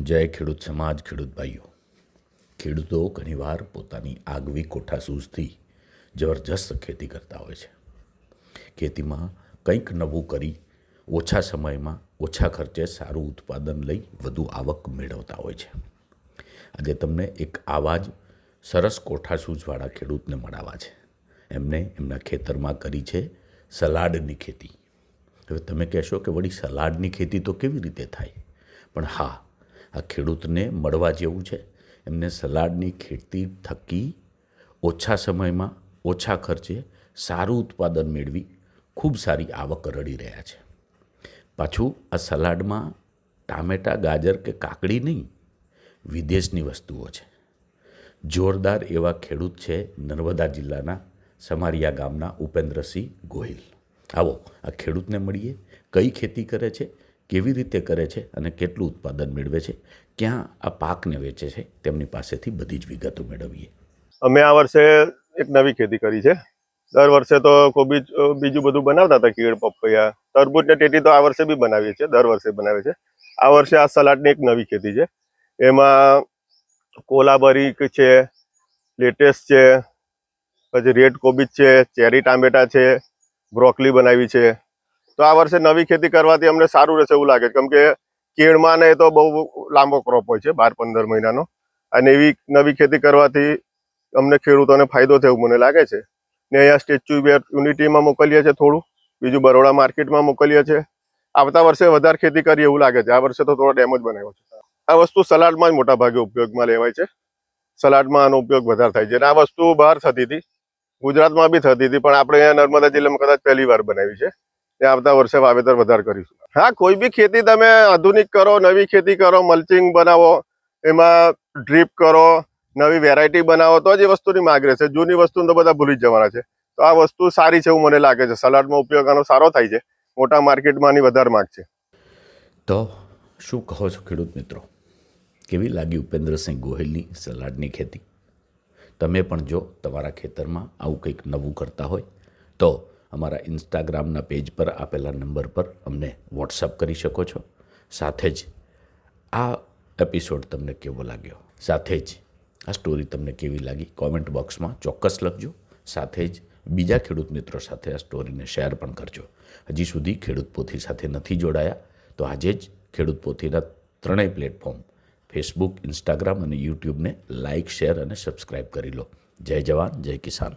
જય ખેડૂત સમાજ, ખેડૂત ભાઈઓ. ખેડૂતો ઘણીવાર પોતાની આગવી કોઠાસૂઝથી જબરજસ્ત ખેતી કરતા હોય છે. ખેતીમાં કંઈક નવું કરી ઓછા સમયમાં ઓછા ખર્ચે સારું ઉત્પાદન લઈ વધુ આવક મેળવતા હોય છે. આજે તમને એક આવા જ સરસ કોઠાસૂઝવાળા ખેડૂતને મળાવા છે. એમને એમના ખેતરમાં કરી છે સલાડની ખેતી. હવે તમે કહેશો કે વળી સલાડની ખેતી તો કેવી રીતે થાય? પણ હા આ ખેડૂતને મળવા જેવું છે. એમને સલાડની ખેતી થકી ઓછા સમયમાં ઓછા ખર્ચે સારું ઉત્પાદન મેળવી ખૂબ સારી આવક રડી રહ્યા છે. પાછું આ સલાડમાં ટામેટાં, ગાજર કે કાકડી નહીં, વિદેશની વસ્તુઓ છે. જોરદાર એવા ખેડૂત છે નર્મદા જિલ્લાના સમારિયા ગામના ઉપેન્દ્રસિંહ ગોહિલ. આવો, આ ખેડૂતને મળીએ. કઈ ખેતી કરે છે? કેવી રીતે કરે છે અને કેટલું ઉત્પાદન મેળવે છે, ક્યાં આ પાકને વેચે છે, તેમની પાસેથી બધી જ વિગતો મેળવીએ. અમે આ વર્ષે એક નવી ખેતી કરી છે. દર વર્ષે તો કોબીજ બીજું બધું બનાવતા હતા કીડ પપૈયા તરબૂજ ને ટેટી તો આ વર્ષે બી બનાવીએ છીએ, દર વર્ષે બનાવે છે આ વર્ષે આ સલાડની એક નવી ખેતી છે. એમાં કોલાબરી છે લેટેસ્ટ છે, પછી રેડ કોબીજ છે, ચેરી ટામેટા છે, બ્રોકલી બનાવી છે તો આ વર્ષે નવી ખેતી કરવાથી અમને સારું રહેશે એવું લાગે છે. કેમ કે કેળમાં ને એ તો બહુ લાંબો ક્રોપ હોય છે, બાર પંદર મહિનાનો. અને એવી નવી ખેતી કરવાથી અમને ખેડૂતોને ફાયદો થયો મને લાગે છે. ને અહીંયા સ્ટેચ્યુ ઓફ યુનિટીમાં મોકલીએ છીએ થોડું, બીજું બરોડા માર્કેટમાં મોકલીએ છીએ. આવતા વર્ષે વધારે ખેતી કરીએ એવું લાગે છે. આ વર્ષે તો થોડો ડેમેજ બનાવ્યો છે. આ વસ્તુ સલાડમાં જ મોટા ભાગે ઉપયોગમાં લેવાય છે. સલાડમાં આનો ઉપયોગ વધારે થાય છે. અને આ વસ્તુ બહાર થતી હતી. ગુજરાતમાં બી થતી હતી, પણ આપણે અહીંયા નર્મદા જિલ્લામાં કદાચ પહેલી વાર બનાવી છે. તે આવતા વર્ષે વાવેતર વધારે કરીશું. હા, કોઈ બી ખેતી તમે આધુનિક કરો, નવી ખેતી કરો મલ્ચિંગ બનાવો, એમાં ડ્રીપ કરો, નવી વેરાયટી બનાવો, તો જ એ વસ્તુની માગ રહેશે. જૂની વસ્તુ તો બધા ભૂલી જવાના છે. તો આ વસ્તુ સારી છે એવું મને લાગે છે. સલાડમાં ઉપયોગ આનો સારો થાય છે. મોટા માર્કેટમાં આની વધારે માગ છે. તો શું કહો છો ખેડૂત મિત્રો? કેવી લાગી ઉપેન્દ્રસિંહ ગોહિલની સલાડની ખેતી? તમે પણ જો તમારા ખેતરમાં આવું કંઈક નવું કરતા હોય, તો અમારા ઇન્સ્ટાગ્રામના પેજ પર આપેલા નંબર પર અમને વોટ્સઅપ કરી શકો છો. સાથે જ આ એપિસોડ તમને કેવો લાગ્યો? સાથે જ આ સ્ટોરી તમને કેવી લાગી? કોમેન્ટ બોક્સમાં ચોક્કસ લખજો. સાથે જ બીજા ખેડૂત મિત્રો સાથે આ સ્ટોરીને શેર પણ કરજો. હજી સુધી ખેડૂત પોથી સાથે નથી જોડાયા, તો આજે જ ખેડૂત પોથીના ત્રણેય પ્લેટફોર્મ ફેસબુક ઇન્સ્ટાગ્રામ અને યુટ્યુબને લાઇક શેર અને સબસ્ક્રાઇબ કરી લો. જય જવાન, જય કિસાન.